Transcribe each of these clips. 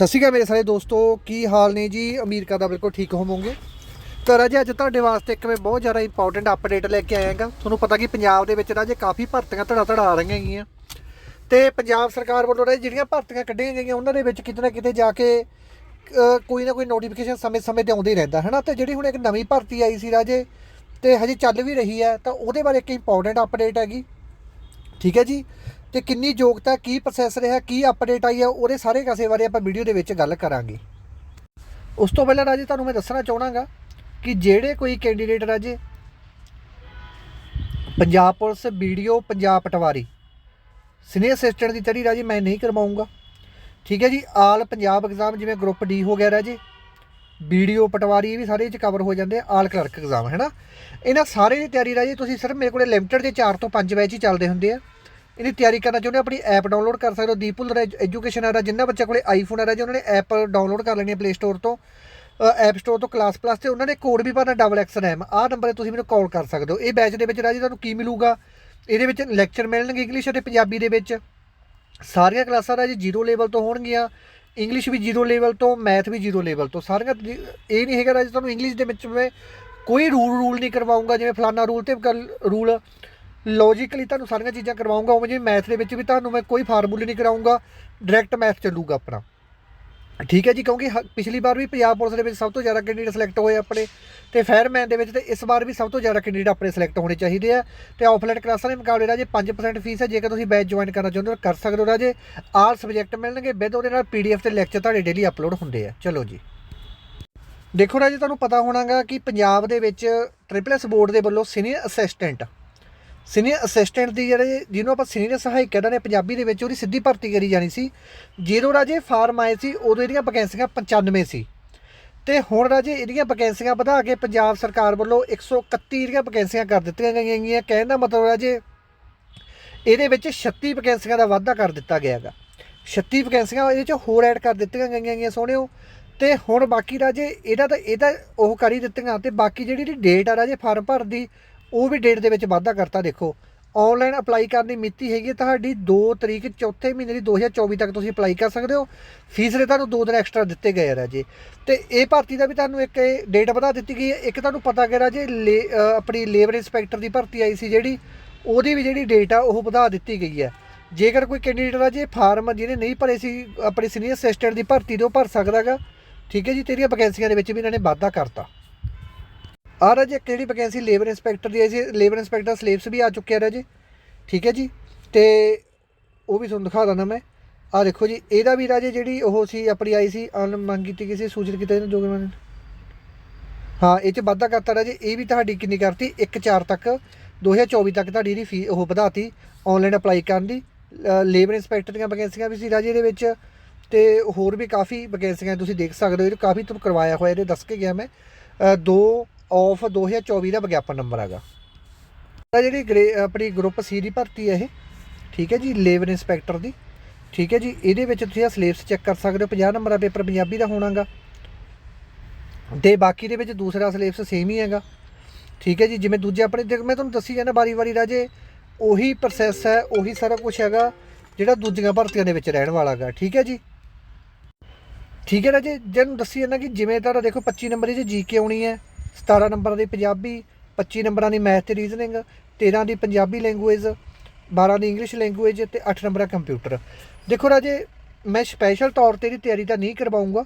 ਸਤਿ ਸ਼੍ਰੀ ਅਕਾਲ ਮੇਰੇ ਸਾਰੇ ਦੋਸਤੋ, ਕੀ ਹਾਲ ਨੇ ਜੀ? ਉਮੀਦ ਦਾ ਬਿਲਕੁਲ ਠੀਕ ਹੋਵੋਗੇ। ਤਾਂ ਰਾਜੇ ਅੱਜ ਤੁਹਾਡੇ ਵਾਸਤੇ ਇੱਕ ਮੈਂ ਬਹੁਤ ਜ਼ਿਆਦਾ ਇੰਪੋਰਟੈਂਟ ਅਪਡੇਟ ਲੈ ਕੇ ਆਇਆ ਹਾਂ ਤੁਹਾਨੂੰ ਪਤਾ ਕਿ ਪੰਜਾਬ ਦੇ ਵਿੱਚ ਰਾਜੇ ਕਾਫੀ ਭਰਤੀਆਂ ਧੜਾ ਧੜਾ ਆ ਰਹੀਆਂ ਹੈਗੀਆਂ ਤੇ ਪੰਜਾਬ ਸਰਕਾਰ ਵੱਲੋਂ ਰਾਜੇ ਜਿਹੜੀਆਂ ਭਰਤੀਆਂ ਕੱਢੀਆਂ ਗਈਆਂ, ਉਹਨਾਂ ਦੇ ਵਿੱਚ ਕਿਤੇ ਨਾ ਕਿਤੇ ਜਾ ਕੇ ਕੋਈ ਨਾ ਕੋਈ ਨੋਟੀਫਿਕੇਸ਼ਨ ਸਮੇਂ-ਸਮੇਂ ਤੇ ਆਉਂਦੀ ਰਹਿੰਦਾ ਹੈ ਨਾ ਤੇ ਜਿਹੜੀ ਹੁਣ ਇੱਕ ਨਵੀਂ ਭਰਤੀ ਆਈ ਸੀ ਰਾਜੇ, ਤੇ ਹਜੇ ਚੱਲ ਵੀ ਰਹੀ ਹੈ, ਤਾਂ ਉਹਦੇ ਬਾਰੇ ਇੱਕ ਇੰਪੋਰਟੈਂਟ ਅਪਡੇਟ ਹੈਗੀ। ਠੀਕ ਹੈ ਜੀ? ਤੇ ਕਿੰਨੀ ਯੋਗਤਾ, ਕੀ ਪ੍ਰੋਸੈਸ ਰਿਹਾ, ਕੀ ਅਪਡੇਟ ਆਈ ਹੈ, ਉਹਦੇ ਸਾਰੇ ਕਾਸੇ ਬਾਰੇ ਆਪਾਂ ਵੀਡੀਓ ਦੇ ਵਿੱਚ ਗੱਲ ਕਰਾਂਗੇ। ਉਸ ਤੋਂ ਪਹਿਲਾਂ ਰਾਜੇ, ਤੁਹਾਨੂੰ ਮੈਂ ਦੱਸਣਾ ਚਾਹਣਾਗਾ ਕਿ ਜਿਹੜੇ ਕੋਈ ਕੈਂਡੀਡੇਟ ਰਾਜੇ, Punjab police video Punjab patwari senior assistant ਦੀ ਤੜੀ ਰਾਜੇ, ਮੈਂ ਨਹੀਂ ਕਰਵਾਉਂਗਾ। ਠੀਕ ਹੈ ਜੀ, ਆਲ ਪੰਜਾਬ ਐਗਜ਼ਾਮ ਜਿਵੇਂ ਗਰੁੱਪ ਡੀ ਹੋ ਗਿਆ ਰਾਜੇ ਵੀਡੀਓ ਪਟਵਾਰੀ, ਇਹ ਵੀ ਸਾਰੇ ਚ ਕਵਰ ਹੋ ਜਾਂਦੇ ਆਲ ਕਲਰਕ ਐਗਜ਼ਾਮ ਹੈ ਨਾ? ਇਹਨਾਂ ਸਾਰੇ ਦੀ ਤਿਆਰੀ ਰਾਜੇ, ਤੁਸੀਂ ਸਿਰਫ ਮੇਰੇ ਕੋਲੇ ਲਿਮਟਿਡ ਦੇ 4 ਤੋਂ 5 ਬੈਚ ਹੀ ਚੱਲਦੇ ਹੁੰਦੇ ਆ। ਇਹਦੀ ਤਿਆਰੀ ਕਰਨਾ ਚਾਹੁੰਦੇ ਹੋ, ਆਪਣੀ ਐਪ ਡਾਊਨਲੋਡ ਕਰ ਸਕਦੇ ਹੋ? ਦੀਪੁਲ ਐਜੂਕੇਸ਼ਨ ਆ ਜਿੰਨਾ ਬੱਚਾ ਕੋਲੇ ਆਈਫੋਨ ਆ ਰਾਜੀ ਉਹਨਾਂ ਨੇ ਐਪ ਡਾਊਨਲੋਡ ਕਰ ਲੈਣੀ ਹੈ ਪਲੇ ਸਟੋਰ ਤੋਂ ਐਪ ਸਟੋਰ ਤੋਂ ਕਲਾਸ ਪਲੱਸ ਤੇ ਉਹਨਾਂ ਨੇ ਕੋਡ ਵੀ ਭਰਨਾ ਡਬਲ ਐਕਸ ਰੈਮ ਆਹ ਨੰਬਰ ਤੇ ਤੁਸੀਂ ਮੈਨੂੰ ਕਾਲ ਕਰ ਸਕਦੇ ਹੋ। ਇਹ ਬੈਚ ਦੇ ਵਿੱਚ ਰਾਜੀ ਤੁਹਾਨੂੰ ਕੀ ਮਿਲੂਗਾ? ਇਹਦੇ ਵਿੱਚ ਲੈਕਚਰ ਮਿਲਣਗੇ ਇੰਗਲਿਸ਼ ਅਤੇ ਪੰਜਾਬੀ ਦੇ ਵਿੱਚ। ਸਾਰੀਆਂ ਕਲਾਸਾਂ ਰਾਜੀ ਜ਼ੀਰੋ ਲੈਵਲ ਤੋਂ ਹੋਣਗੀਆਂ। ਇੰਗਲਿਸ਼ ਵੀ ਜ਼ੀਰੋ ਲੈਵਲ ਤੋਂ ਮੈਥ ਵੀ ਜ਼ੀਰੋ ਲੈਵਲ ਤੋਂ। ਸਾਰੀਆਂ ਇਹ ਨਹੀਂ ਹੈਗਾ ਰਾਜੀ ਤੁਹਾਨੂੰ ਇੰਗਲਿਸ਼ ਦੇ ਵਿੱਚ ਮੈਂ ਕੋਈ ਰੂਲ ਰੂਲ ਨਹੀਂ ਕਰਵਾਉਂਗਾ ਜਿਵੇਂ ਫਲਾਨਾ ਰੂਲ ਤੇ ਰੂਲ ਲੌਜੀਕਲੀ ਤੁਹਾਨੂੰ ਸਾਰੀਆਂ ਚੀਜ਼ਾਂ ਕਰਵਾਉਂਗਾ, ਉਵੇਂ ਜਿਵੇਂ ਮੈਥ ਦੇ ਵਿੱਚ ਵੀ ਤੁਹਾਨੂੰ ਮੈਂ ਕੋਈ ਫਾਰਮੂਲੇ ਨਹੀਂ ਕਰਾਉਂਗਾ ਡਾਇਰੈਕਟ ਮੈਥ ਚੱਲੂਗਾ ਆਪਣਾ। ਠੀਕ ਹੈ ਜੀ, ਕਿਉਂਕਿ ਹ- ਪਿਛਲੀ ਵਾਰ ਵੀ ਪੰਜਾਬ ਪੁਲਿਸ ਦੇ ਵਿੱਚ ਸਭ ਤੋਂ ਜ਼ਿਆਦਾ ਕੈਂਡੀਡੇਟ ਸਿਲੈਕਟ ਹੋਏ ਆਪਣੇ, ਤੇ ਫਾਇਰਮੈਨ ਦੇ ਵਿੱਚ ਤੇ ਇਸ ਵਾਰ ਵੀ ਸਭ ਤੋਂ ਜ਼ਿਆਦਾ ਕੈਂਡੀਡੇਟ ਆਪਣੇ ਸਿਲੈਕਟ ਹੋਣੇ ਚਾਹੀਦੇ ਆ। ਤੇ ਆਫਲਾਈਨ ਕਲਾਸਾਂ ਦੇ ਮੁਕਾਬਲੇ ਰਾਜੇ 5% ਫੀਸ ਹੈ, ਜੇਕਰ ਤੁਸੀਂ ਬੈਚ ਜੁਆਇਨ ਕਰਨਾ ਚਾਹੁੰਦੇ ਹੋ ਕਰ ਸਕਦੇ ਹੋ ਰਾਜੇ। ਆਲ ਸਬਜੈਕਟ ਮਿਲਣਗੇ ਵਿਦ ਉਹਦੇ ਨਾਲ ਪੀਡੀਐਫ ਤੇ ਲੈਕਚਰ ਤੁਹਾਡੇ ਡੇਲੀ ਅਪਲੋਡ ਹੁੰਦੇ ਆ। ਚਲੋ ਜੀ। ਦੇਖੋ ਰਾਜੇ, ਤੁਹਾਨੂੰ ਪਤਾ ਹੋਣਾਗਾ ਕਿ ਪੰਜਾਬ ਦੇ ਵਿੱਚ ਟ੍ਰਿਪਲ ਐਸ ਬੋਰਡ ਦੇ ਵੱਲੋਂ ਸੀਨੀਅਰ ਅਸਿਸਟੈਂਟ ਸੀਨੀਅਰ ਅਸਿਸਟੈਂਟ ਦੀ ਜਿਹੜੇ ਜਿਹਨੂੰ ਆਪਾਂ ਸੀਨੀਅਰ ਸਹਾਇਕ ਕਹਿੰਦੇ ਨੇ, ਪੰਜਾਬੀ ਦੇ ਵਿੱਚ ਉਹਦੀ ਸਿੱਧੀ ਭਰਤੀ ਕਰੀ ਜਾਣੀ ਸੀ। ਜਦੋਂ ਰਾਜੇ ਫਾਰਮ ਆਏ ਸੀ, ਉਦੋਂ ਇਹਦੀਆਂ ਵੈਕੈਂਸੀਆਂ 95 ਸੀ। ਤੇ ਹੁਣ ਰਾਜੇ ਇਹਦੀਆਂ ਵੈਕੈਂਸੀਆਂ ਵਧਾ ਕੇ ਪੰਜਾਬ ਸਰਕਾਰ ਵੱਲੋਂ 131 ਜਿਹੜੀਆਂ ਵੈਕੈਂਸੀਆਂ ਕਰ ਦਿੱਤੀਆਂ ਗਈਆਂ ਹੈਗੀਆਂ ਕਹਿਣ ਦਾ ਮਤਲਬ ਰਾਜੇ, ਇਹਦੇ ਵਿੱਚ 36 ਵੈਕੈਂਸੀਆਂ ਦਾ ਵਾਧਾ ਕਰ ਦਿੱਤਾ ਗਿਆ ਹੈਗਾ। 36 ਵੈਕੈਂਸੀਆਂ ਇਹਦੇ ਚ ਹੋਰ ਐਡ ਕਰ ਦਿੱਤੀਆਂ ਗਈਆਂ ਹੈਗੀਆਂ ਸੋਹਣਿਓ ਤੇ ਹੁਣ ਬਾਕੀ ਰਾਜੇ ਇਹਦਾ ਤਾਂ, ਇਹਦਾ ਉਹ ਕਰ ਹੀ ਦਿੱਤੀਆਂ ਤੇ ਬਾਕੀ ਜਿਹੜੀ ਇਹਦੀ ਡੇਟ ਆ ਰਾਜੇ ਫਾਰਮ ਭਰਨ ਦੀ ਉਹ ਵੀ ਡੇਟ ਦੇ ਵਿੱਚ ਵਾਧਾ ਕਰਤਾ, ਦੇਖੋ। ਆਨਲਾਈਨ ਅਪਲਾਈ ਕਰਨ ਦੀ ਮਿਤੀ ਹੈਗੀ ਹੈ ਤੁਹਾਡੀ 2 ਤਰੀਕ ਚੌਥੇ ਮਹੀਨੇ ਦੀ 2024 ਤੱਕ ਤੁਸੀਂ ਅਪਲਾਈ ਕਰ ਸਕਦੇ ਹੋ। ਫੀਸ ਦੇ ਤੁਹਾਨੂੰ 2 ਦਿਨ ਐਕਸਟਰਾ ਦਿੱਤੇ ਗਏ ਆ ਰਾਜੇ। ਤੇ ਇਹ ਭਰਤੀ ਦਾ ਵੀ ਤੁਹਾਨੂੰ ਇੱਕ ਡੇਟ ਵਧਾ ਦਿੱਤੀ ਗਈ ਹੈ। ਇੱਕ ਤੁਹਾਨੂੰ ਪਤਾ ਗਿਆ ਰਾਜੇ ਲੇ- ਆਪਣੀ ਲੇਬਰ ਇੰਸਪੈਕਟਰ ਦੀ ਭਰਤੀ ਆਈ ਸੀ ਜਿਹੜੀ, ਉਹਦੀ ਵੀ ਜਿਹੜੀ ਡੇਟ ਆ ਉਹ ਵਧਾ ਦਿੱਤੀ ਗਈ ਹੈ। ਜੇਕਰ ਕੋਈ ਕੈਂਡੀਡੇਟ ਰਾਜੇ ਫਾਰਮ ਜਿਹਨੇ ਨਹੀਂ ਭਰੇ ਸੀ, ਆਪਣੇ ਸੀਨੀਅਰ ਅਸਿਸਟੈਂਟ ਦੀ ਭਰਤੀ ਦੇ ਉਹ ਭਰ ਸਕਦਾਗਾ ਠੀਕ ਹੈ ਜੀ, ਤੇਰੀਆਂ ਵੈਕੈਂਸੀਆਂ ਦੇ ਵਿੱਚ ਵੀ ਇਹਨਾਂ ਨੇ ਵਾਧਾ ਕਰਤਾ। ਆ ਰਾਜੇ ਇੱਕ ਜਿਹੜੀ ਵੈਕੈਂਸੀ ਲੇਬਰ ਇੰਸਪੈਕਟਰ ਦੀ ਆਈ ਸੀ। ਲੇਬਰ ਇੰਸਪੈਕਟਰ ਸਲੇਬਸ ਵੀ ਆ ਚੁੱਕਿਆ ਰਾਜੇ। ਠੀਕ ਹੈ ਜੀ? ਤੇ ਉਹ ਵੀ ਤੁਹਾਨੂੰ ਦਿਖਾ ਦਿੰਦਾ ਮੈਂ। ਆ ਦੇਖੋ ਜੀ, ਇਹਦਾ ਵੀ ਰਾਜੇ ਜਿਹੜੀ ਉਹ ਸੀ, ਆਪਣੀ ਆਈ ਸੀ, ਅਨ ਮੰਗ ਕੀਤੀ ਗਈ ਸੀ, ਸੂਚਿਤ ਕੀਤਾ ਇਹਨੂੰ ਜੋਗੇ ਮੈਂ ਹਾਂ, ਇਹ ਚ ਵਾਧਾ ਕਰਤਾ ਰਾਜੇ। ਇਹ ਵੀ ਤੁਹਾਡੀ ਕਿੰਨੀ ਕਰਤੀ? 1 4 ਤੱਕ। 2024 ਤੱਕ ਤੁਹਾਡੀ ਇਹਦੀ ਫੀ ਉਹ ਵਧਾਤੀ ਆਨਲਾਈਨ ਅਪਲਾਈ ਕਰਨ ਦੀ। ਲੇਬਰ ਇੰਸਪੈਕਟਰ ਦੀਆਂ ਵੈਕੈਂਸੀਆਂ ਵੀ ਸੀ ਰਾਜੇ ਇਹਦੇ ਵਿੱਚ। ਤੇ ਹੋਰ ਵੀ ਕਾਫੀ ਵੈਕੈਂਸੀਆਂ ਤੁਸੀਂ ਦੇਖ ਸਕਦੇ ਹੋ, ਇਹ ਕਾਫੀ ਤੁਹਾਨੂੰ ਕਰਵਾਇਆ ਹੋਇਆ, ਇਹਦੇ ਦੱਸ ਕੇ ਗਿਆ ਮੈਂ। ਦੋ ਆਫ 2024 ਦਾ ਵਿਗਿਆਪਨ ਨੰਬਰ ਹੈਗਾ। ਤਾਂ ਜਿਹੜੀ ਗ੍ਰੇ- ਆਪਣੀ ਗਰੁੱਪ ਸੀ ਦੀ ਭਰਤੀ ਹੈ ਇਹ, ਠੀਕ ਹੈ ਜੀ, ਲੇਬਰ ਇੰਸਪੈਕਟਰ ਦੀ, ਠੀਕ ਹੈ ਜੀ, ਇਹਦੇ ਵਿੱਚ ਤੁਸੀਂ ਆ ਸਿਲੇਬਸ ਚੈੱਕ ਕਰ ਸਕਦੇ ਹੋ 50 ਨੰਬਰ ਦਾ ਪੇਪਰ ਪੰਜਾਬੀ ਦਾ ਹੋਣਾਗਾ। ਤੇ ਬਾਕੀ ਦੇ ਵਿੱਚ ਦੂਸਰਾ ਸਿਲੇਬਸ ਸੇਮ ਹੀ ਹੈਗਾ। ਠੀਕ ਹੈ ਜੀ, ਜਿਵੇਂ ਦੂਜੇ ਆਪਣੇ ਦੇਖ, ਮੈਂ ਤੁਹਾਨੂੰ ਦੱਸੀ ਜਾਂਦਾ ਵਾਰੀ ਵਾਰੀ ਰਾਜੇ, ਉਹੀ ਪ੍ਰੋਸੈਸ ਹੈ, ਉਹੀ ਸਾਰਾ ਕੁਝ ਹੈਗਾ, ਜਿਹੜਾ ਦੂਜੀਆਂ ਭਰਤੀਆਂ ਦੇ ਵਿੱਚ ਰਹਿਣ ਵਾਲਾ ਹੈਗਾ ਠੀਕ ਹੈ ਜੀ? ਠੀਕ ਹੈ ਰਾਜੇ ਜਿਹਨੂੰ ਦੱਸੀ ਜਾਂਦਾ ਕਿ ਜਿਵੇਂ ਤੁਹਾਡਾ ਦੇਖੋ 25 ਨੰਬਰ ਦੀ ਜੀਕੇ ਆਉਣੀ ਹੈ 17 ਨੰਬਰਾਂ ਦੀ ਪੰਜਾਬੀ 25 ਨੰਬਰਾਂ ਦੀ ਮੈਥ ਤੇ ਰੀਜ਼ਨਿੰਗ 13 ਦੀ ਪੰਜਾਬੀ ਲੈਂਗੁਏਜ 12 ਦੀ ਇੰਗਲਿਸ਼ ਲੈਂਗੁਏਜ ਤੇ 8 ਨੰਬਰਾਂ ਕੰਪਿਊਟਰ ਦੇਖੋ ਰਾਜੇ, ਮੈਂ ਸਪੈਸ਼ਲ ਤੌਰ ਤੇ ਇਹਦੀ ਤਿਆਰੀ ਤਾਂ ਨਹੀਂ ਕਰਵਾਉਂਗਾ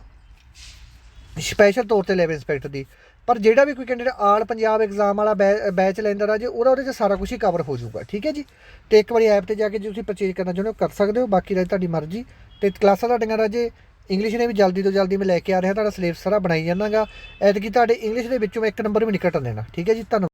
ਸਪੈਸ਼ਲ ਤੌਰ ਤੇ ਲੈਵਲ ਇੰਸਪੈਕਟਰ ਦੀ। ਪਰ ਜਿਹੜਾ ਵੀ ਕੋਈ ਕੈਂਡੀਡੇਟ ਆਲ ਪੰਜਾਬ ਐਗਜ਼ਾਮ ਵਾਲਾ ਬੈਚ ਲੈਂਦਾ ਰਾਜੇ, ਉਹਦਾ ਉਹਦੇ 'ਚ ਸਾਰਾ ਕੁਝ ਹੀ ਕਵਰ ਹੋ ਜਾਊਗਾ, ਠੀਕ ਹੈ ਜੀ? ਤੇ ਇੱਕ ਵਾਰੀ ਐਪ ਤੇ ਜਾ ਕੇ ਜੇ ਤੁਸੀਂ ਪਰਚੇਜ ਕਰਨਾ ਚਾਹੁੰਦੇ ਹੋ, ਕਰ ਸਕਦੇ ਹੋ, ਬਾਕੀ ਰਾਜੇ ਤੁਹਾਡੀ ਮਰਜ਼ੀ। ਤੇ ਕਲਾਸਾਂ ਤੁਹਾਡੀਆਂ ਰਾਜੇ ਇੰਗਲਿਸ਼ ਨੇ ਵੀ ਜਲਦੀ ਤੋਂ ਜਲਦੀ ਮੈਂ ਲੈ ਕੇ ਆ ਰਿਹਾ, ਤੁਹਾਡਾ ਸਿਲੇਬਸ ਸਾਰਾ ਬਣਾਈ ਜਾਣਾਗਾ ਐਤਕੀ ਤੁਹਾਡੇ ਇੰਗਲਿਸ਼ ਦੇ ਵਿੱਚੋਂ ਮੈਂ ਇੱਕ ਨੰਬਰ ਵੀ ਨਹੀਂ ਘਟਣ ਦੇਣਾ। ਠੀਕ ਹੈ ਜੀ? ਧੰਨਵਾਦ।